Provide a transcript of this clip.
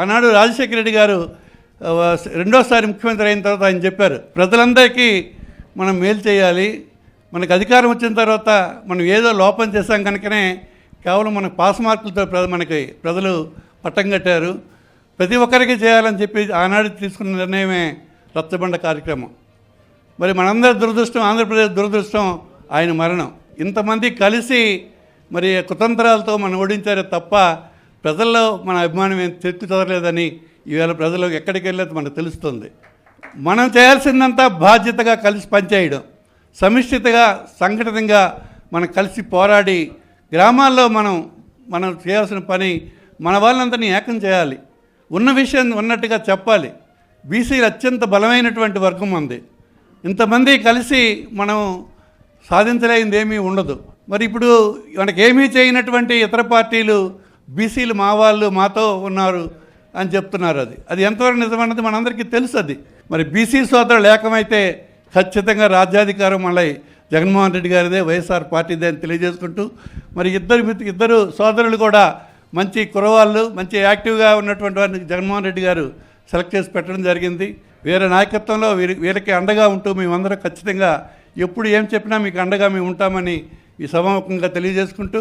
ఆనాడు రాజశేఖర రెడ్డి గారు రెండోసారి ముఖ్యమంత్రి అయిన తర్వాత ఆయన చెప్పారు ప్రజలందరికీ మనం మేలు చేయాలి. మనకు అధికారం వచ్చిన తర్వాత మనం ఏదో లోపం చేశాం కనుకనే కేవలం మనకు పాస్ మార్కులతో ప్ర- మనకి ప్రజలు పట్టం కట్టారు. ప్రతి ఒక్కరికి చేయాలని చెప్పి ఆనాడు తీసుకున్న నిర్ణయమే రచ్చబండ కార్యక్రమం. మరి మనందరి దురదృష్టం ఆంధ్రప్రదేశ్ దురదృష్టం ఆయన మరణం. ఇంతమంది కలిసి మరి కుతంత్రాలతో మనం ఓడించారే తప్ప ప్రజల్లో మన అభిమానం ఏం తెక్కు చదవలేదని ఈవేళ ప్రజలు ఎక్కడికి వెళ్ళేది మనకు తెలుస్తుంది. మనం చేయాల్సిందంతా బాధ్యతగా కలిసి పనిచేయడం. సమిష్టితగా సంఘటితంగా మనం కలిసి పోరాడి గ్రామాల్లో మనం మనం చేయాల్సిన పని మన వాళ్ళందరినీ ఏకం చేయాలి. ఉన్న విషయం ఉన్నట్టుగా చెప్పాలి. బీసీలు అత్యంత బలమైనటువంటి వర్గం ఉంది ఇంతమంది కలిసి మనం సాధించలేనిది ఏమీ ఉండదు. మరి ఇప్పుడు మనకి ఏమీ చేయనటువంటి ఇతర పార్టీలు బీసీలు మా వాళ్ళు మాతో ఉన్నారు అని చెప్తున్నారు అది. అది ఎంతవరకు నిజమన్నది మనందరికీ తెలుసు అది. మరి బీసీ సోదరులు ఏకమైతే ఖచ్చితంగా రాజ్యాధికారం మళ్ళీ జగన్మోహన్ రెడ్డి గారిదే వైఎస్ఆర్ పార్టీదే అని తెలియజేసుకుంటూ మరి ఇద్దరు మిత్రు- ఇద్దరు సోదరులు కూడా మంచి కురవాళ్ళు మంచి యాక్టివ్గా ఉన్నటువంటి వారిని జగన్మోహన్ రెడ్డి గారు సెలెక్ట్ చేసి పెట్టడం జరిగింది. వేరే నాయకత్వంలో వీరి వీరికి అండగా ఉంటూ మేమందరం ఖచ్చితంగా ఎప్పుడు ఏం చెప్పినా మీకు అండగా మేము ఉంటామని ఈ సభాముఖంగా తెలియజేసుకుంటూ